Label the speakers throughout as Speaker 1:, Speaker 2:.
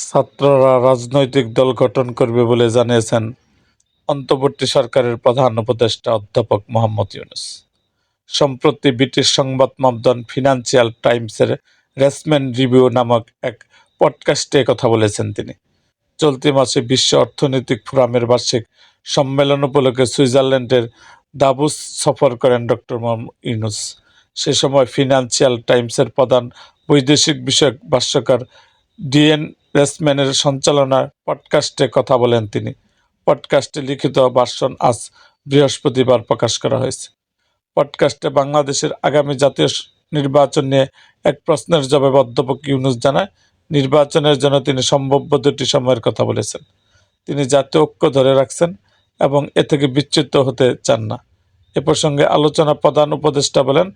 Speaker 1: ছাত্ররা রাজনৈতিক দল গঠন করবে বলে জানিয়েছেন অন্তর্বর্তী সরকারের প্রধান উপদেষ্টা অধ্যাপক মোহাম্মদ ইউনুস। সম্প্রতি ব্রিটিশ সংবাদ মাধ্যম ফিনান্সিয়াল টাইমসের রেসমেন্ট রিভিউ নামক এক পডকাস্টে কথা বলেছেন তিনি। চলতি মাসে বিশ্ব অর্থনৈতিক ফোরামের বার্ষিক সম্মেলন উপলক্ষে সুইজারল্যান্ডের দাবুস সফর করেন ডক্টর মোহাম্মদ ইউনুস। সে সময় ফিনান্সিয়াল টাইমসের প্রধান বৈদেশিক বিষয়ক ভাষ্যকার ডিএন রেসম্যানের সঞ্চালনায় পডকাস্টে কথা বলেন তিনি। পডকাস্টে লিখিত ভাষণ আজ বৃহস্পতিবার প্রকাশ করা হয়েছে। পডকাস্টে বাংলাদেশের আগামী জাতীয় নির্বাচন নিয়ে এক প্রশ্নের জবাবে অধ্যাপক ইউনুস জানায়, নির্বাচনের জন্য তিনি সম্ভাব্য দুটি সময়ের কথা বলেছেন। তিনি জাতীয় ঐক্য ধরে রাখছেন এবং এ থেকে বিচ্যুত হতে চান না। এ প্রসঙ্গে আলোচনা প্রধান উপদেষ্টা বলেন,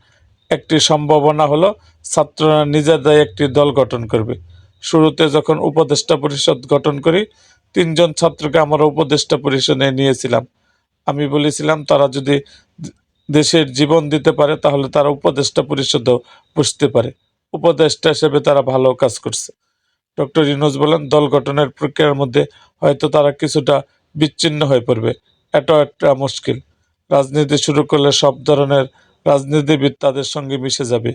Speaker 1: একটি সম্ভাবনা হলো ছাত্ররা নিজেরাই একটি দল গঠন করবে। শুরুতে যখন উপদেষ্টা পরিষদ গঠন করি, তিনজন ছাত্রকে আমরা উপদেষ্টা পরিষদে নিয়েছিলাম। আমি বলেছিলাম, তারা যদি দেশের জীবন দিতে পারে, তাহলে তারা উপদেষ্টা পরিষদও বসতে পারে। উপদেষ্টা হিসেবে তারা ভালো কাজ করছে। ডক্টর ইউনুস বলেন, দল গঠনের প্রক্রিয়ার মধ্যে হয়তো তারা কিছুটা বিচ্ছিন্ন হয়ে পড়বে। এটাও একটা মুশকিল। রাজনীতি শুরু করলে সব ধরনের রাজনীতিবিদ তাদের সঙ্গে মিশে যাবে।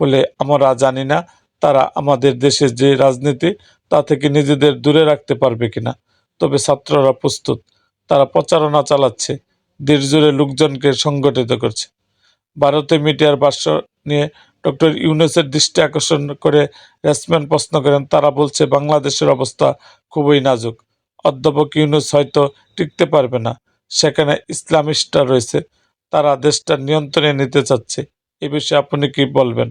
Speaker 1: ফলে আমরা জানি না তারা আমাদের দেশের যে রাজনীতি, তা থেকে নিজেদের দূরে রাখতে পারবে কিনা। তবে ছাত্ররা প্রস্তুত। তারা প্রচারণা চালাচ্ছে। দেশ জুড়ে লোকজনকে সংগঠিত করছে। ভারতে মিডিয়ার ভাষ্য নিয়ে ডক্টর ইউনুসের দৃষ্টি আকর্ষণ করে রেসম্যান প্রশ্ন করেন, তারা বলছে বাংলাদেশের অবস্থা খুবই নাজুক। অধ্যাপক ইউনুস হয়তো টিকতে পারবে না। সেখানে ইসলামিস্টরা রয়েছে। তারা দেশটা নিয়ন্ত্রণে নিতে চাচ্ছে। এ বিষয়ে আপনি কি বলবেন?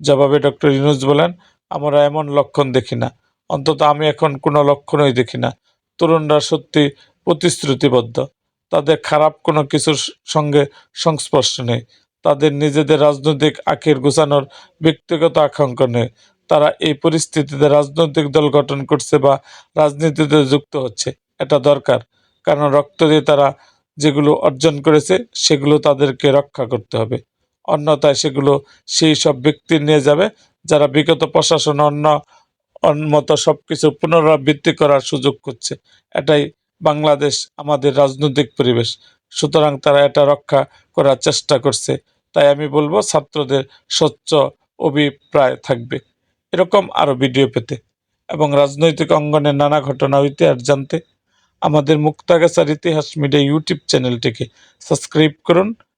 Speaker 1: জবাবে ডক্টর ইউনুস বলেন, আমরা এমন লক্ষণ দেখি না। অন্তত আমি এখন কোনো লক্ষণই দেখি না। তরুণরা সত্যি প্রতিশ্রুতিবদ্ধ। তাদের খারাপ কোনো কিছুর সঙ্গে সংস্পর্শ নেই। তাদের নিজেদের রাজনৈতিক আখের গোছানোর ব্যক্তিগত আকাঙ্ক্ষা নেই। তারা এই পরিস্থিতিতে রাজনৈতিক দল গঠন করছে বা রাজনীতিতে যুক্ত হচ্ছে। এটা দরকার। কারণ রক্ত দিয়ে তারা যেগুলো অর্জন করেছে, সেগুলো তাদেরকে রক্ষা করতে হবে। অন্যথায় সেগুলো সেই সব ব্যক্তি নিয়ে যাবে, যারা বিগত প্রশাসন অন্য, অন্যমত সব কিছু পুনরাবৃত্তি করার সুযোগ করছে এটাই বাংলাদেশ আমাদের রাজনৈতিক পরিবেশ। সুতরাং তারা এটা রক্ষা করার চেষ্টা করছে। তাই আমি বলব, ছাত্রদের স্বচ্ছ অভিপ্রায় থাকবে। এরকম আরও ভিডিও পেতে এবং রাজনৈতিক অঙ্গনের নানা ঘটনা ইতিহাস জানতে আমাদের মুক্তাগাছার ইতিহাস মিডিয়া ইউটিউব চ্যানেলটিকে সাবস্ক্রাইব করুন।